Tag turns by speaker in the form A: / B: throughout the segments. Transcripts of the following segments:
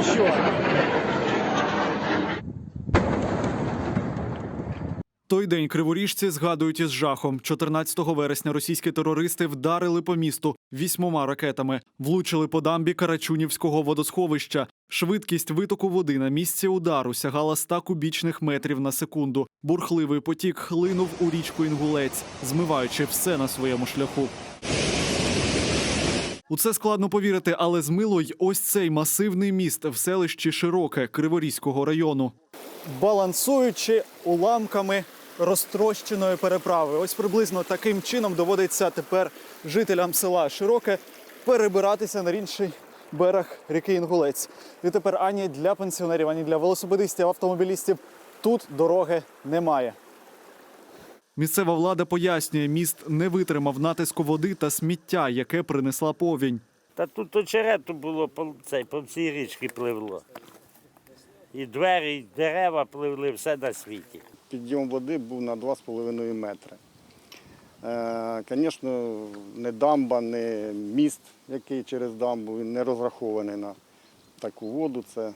A: Еще.
B: Той день криворіжці згадують із жахом. 14 вересня російські терористи вдарили по місту вісьмома ракетами, влучили по дамбі Карачунівського водосховища. Швидкість витоку води на місці удару сягала 100 кубічних метрів на секунду. Бурхливий потік хлинув у річку Інгулець, змиваючи все на своєму шляху. У це складно повірити, але змило й ось цей масивний міст в селищі Широке Криворізького району.
A: Балансуючи уламками розтрощеної переправи. Ось приблизно таким чином доводиться тепер жителям села Широке перебиратися на інший берег ріки Інгулець. І тепер ані для пенсіонерів, ані для велосипедистів, автомобілістів тут дороги немає.
B: Місцева влада пояснює, міст не витримав натиску води та сміття, яке принесла повінь.
C: Та тут очерету було по, цей, по всій річці пливло. І двері, і дерева пливли, все на світі.
D: Підйом води був на 2,5 метри. Звісно, не дамба, не міст, який через дамбу, він не розрахований на таку воду. Це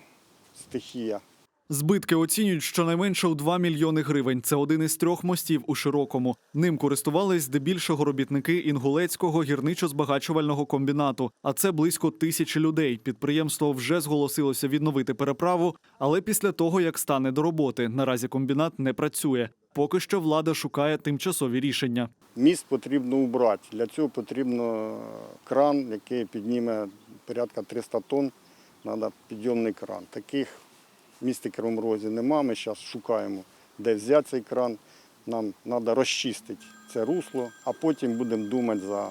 D: стихія.
B: Збитки оцінюють щонайменше у 2 мільйони гривень. Це один із трьох мостів у широкому. Ним користувались здебільшого робітники інгулецького гірничо-збагачувального комбінату. А це близько тисячі людей. Підприємство вже зголосилося відновити переправу, але після того як стане до роботи, наразі комбінат не працює. Поки що влада шукає тимчасові рішення.
D: Міст потрібно убрати. Для цього потрібно кран, який підніме порядка 300 тонн. Треба підйомний кран. Таких в місті Розі нема. Ми зараз шукаємо, де взяти цей кран. Нам треба розчистити це русло, а потім будемо думати за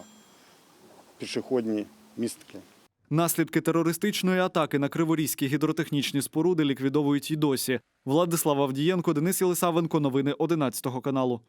D: пішохідні містки.
B: Наслідки терористичної атаки на криворізькі гідротехнічні споруди ліквідовують і досі. Владислав Авдієнко, Денис Єлисавенко. Новини 11 каналу.